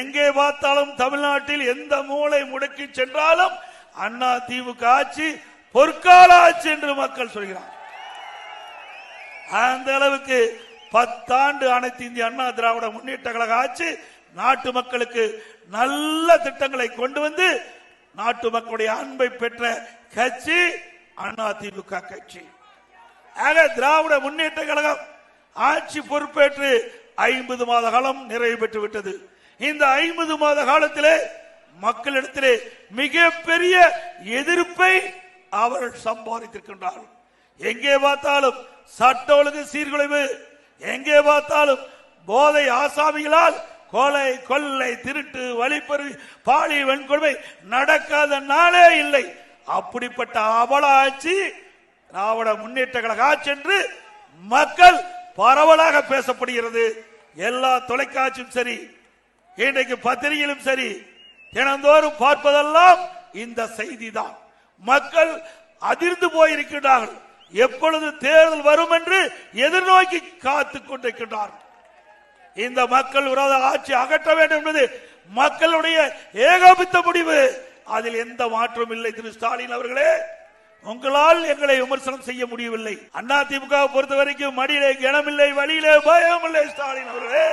எங்கே பார்த்தாலும் தமிழ்நாட்டில் எந்த மூளை முடக்கி சென்றாலும் அண்ணா திமுக ஆட்சி பொற்கால ஆட்சி என்று மக்கள் சொல்கிறார். அந்த அளவுக்கு பத்தாண்டு அனைத்து இந்திய அண்ணா திராவிட முன்னேற்ற கழக ஆட்சி நாட்டு மக்களுக்கு நல்ல திட்டங்களை கொண்டு வந்து நாட்டு மக்களுடைய அன்பை பெற்ற கட்சி அண்ணா திமுக கட்சி. ஆக திராவிட முன்னேற்ற கழகம் ஆட்சி பொறுப்பேற்று ஐம்பது மாத காலம் நிறைவு பெற்று விட்டது. இந்த ஐம்பது மாத காலத்திலே மக்களிடத்திலே மிகப்பெரிய எதிர்ப்பை அவர்கள் சம்பாதித்திருக்கின்றார்கள். எங்கே பார்த்தாலும் சட்ட ஒழுங்கு சீர்குலைவு எங்கே பார்த்தாலும் போதை ஆசாமிகளால் கொலை கொள்ளை திருட்டு வழிப்பறி பாலி வன்கொடுமை நடக்காத நாளே இல்லை. அப்படிப்பட்ட அவல ஆட்சி திராவிட முன்னேற்ற கழக ஆட்சி என்று மக்கள் பரவலாக பேசப்படுகிறது. எல்லா தொலைக்காட்சியும் சரி இன்றைக்கு பத்திரிகையிலும் சரி தினந்தோறும் பார்ப்பதெல்லாம் இந்த செய்தி தான் மக்கள் அதிர்ந்து போயிருக்கிறார்கள் எப்பொழுது தேர்தல் வரும் என்று எதிர்நோக்கி காத்துக் கொண்டிருக்கிறார்கள் இந்த மக்கள் விரோத ஆட்சி அகற்ற வேண்டும் என்பது மக்களுடைய ஏகோபித்த முடிவு. அதில் எந்த மாற்றமும் இல்லை திரு ஸ்டாலின் அவர்களே. உங்களால் எங்களை விமர்சனம் செய்ய முடியவில்லை. அண்ணா திமுக பொறுத்த வரைக்கும் மடியிலே கனமில்லை வழியிலே பயம் இல்லை ஸ்டாலின் அவர்களே.